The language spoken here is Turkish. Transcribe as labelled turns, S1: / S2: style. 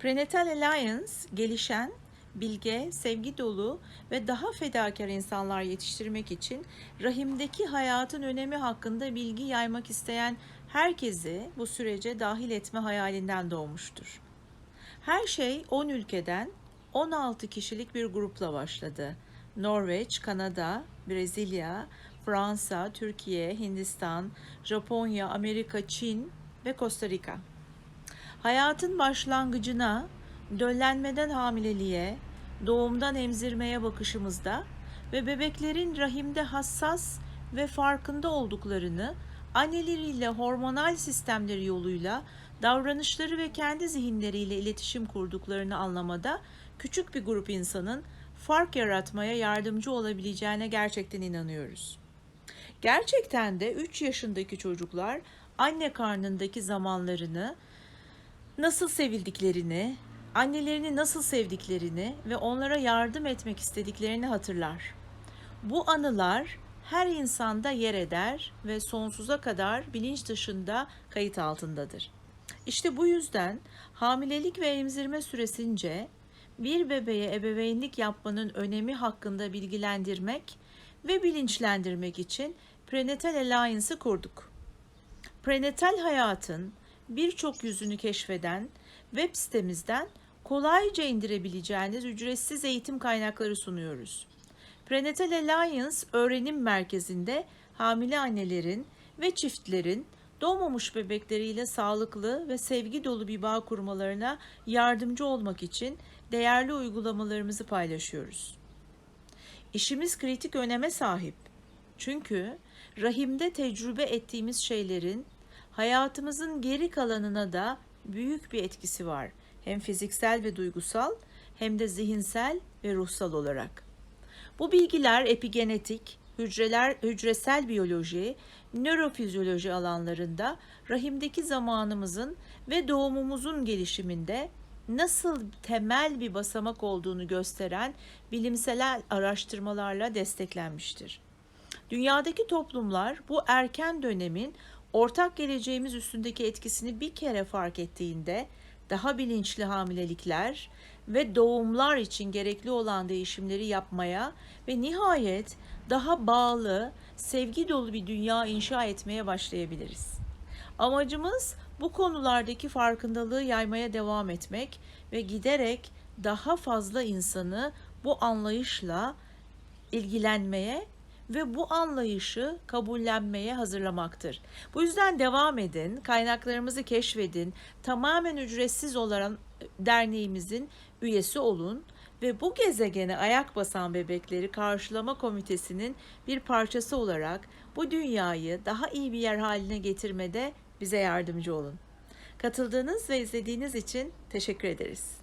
S1: Prenatal Alliance gelişen, bilge, sevgi dolu ve daha fedakar insanlar yetiştirmek için rahimdeki hayatın önemi hakkında bilgi yaymak isteyen herkesi bu sürece dahil etme hayalinden doğmuştur. Her şey 10 ülkeden 16 kişilik bir grupla başladı. Norveç, Kanada, Brezilya, Fransa, Türkiye, Hindistan, Japonya, Amerika, Çin ve Costa Rica. Hayatın başlangıcına, döllenmeden hamileliğe, doğumdan emzirmeye bakışımızda ve bebeklerin rahimde hassas ve farkında olduklarını anneleriyle hormonal sistemleri yoluyla davranışları ve kendi zihinleriyle iletişim kurduklarını anlamada küçük bir grup insanın fark yaratmaya yardımcı olabileceğine gerçekten inanıyoruz. Gerçekten de 3 yaşındaki çocuklar anne karnındaki zamanlarını nasıl sevildiklerini, annelerini nasıl sevdiklerini ve onlara yardım etmek istediklerini hatırlar. Bu anılar her insanda yer eder ve sonsuza kadar bilinç dışında kayıt altındadır. İşte bu yüzden hamilelik ve emzirme süresince bir bebeğe ebeveynlik yapmanın önemi hakkında bilgilendirmek ve bilinçlendirmek için Prenatal Alliance'ı kurduk. Prenatal hayatın birçok yüzünü keşfeden web sitemizden kolayca indirebileceğiniz ücretsiz eğitim kaynakları sunuyoruz. Prenatal Alliance öğrenim merkezinde hamile annelerin ve çiftlerin doğmamış bebekleriyle sağlıklı ve sevgi dolu bir bağ kurmalarına yardımcı olmak için değerli uygulamalarımızı paylaşıyoruz. İşimiz kritik öneme sahip. Çünkü rahimde tecrübe ettiğimiz şeylerin hayatımızın geri kalanına da büyük bir etkisi var. Hem fiziksel ve duygusal hem de zihinsel ve ruhsal olarak. Bu bilgiler epigenetik, hücreler, hücresel biyoloji, nörofizyoloji alanlarında rahimdeki zamanımızın ve doğumumuzun gelişiminde nasıl temel bir basamak olduğunu gösteren bilimsel araştırmalarla desteklenmiştir. Dünyadaki toplumlar bu erken dönemin ortak geleceğimiz üstündeki etkisini bir kere fark ettiğinde daha bilinçli hamilelikler ve doğumlar için gerekli olan değişimleri yapmaya ve nihayet daha bağlı, sevgi dolu bir dünya inşa etmeye başlayabiliriz. Amacımız bu konulardaki farkındalığı yaymaya devam etmek ve giderek daha fazla insanı bu anlayışla ilgilenmeye ve bu anlayışı kabullenmeye hazırlamaktır. Bu yüzden devam edin, kaynaklarımızı keşfedin, tamamen ücretsiz olan derneğimizin üyesi olun ve bu gezegene ayak basan bebekleri karşılama komitesinin bir parçası olarak bu dünyayı daha iyi bir yer haline getirmede bize yardımcı olun. Katıldığınız ve izlediğiniz için teşekkür ederiz.